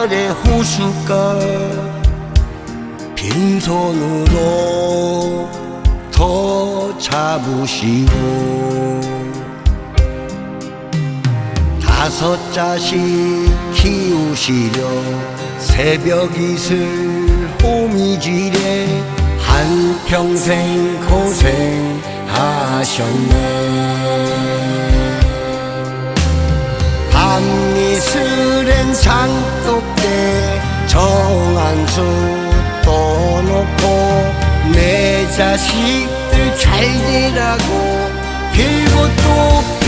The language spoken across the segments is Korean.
아래 호숫가 빈손으로 더 잡으시고 다섯 자식 키우시려 새벽 이슬 호미질에 한평생 고생하셨네 자식들 잘 되라고. 빌고 또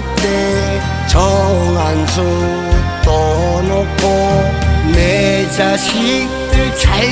장독대. 정한수 떠놓고 내 자식들 잘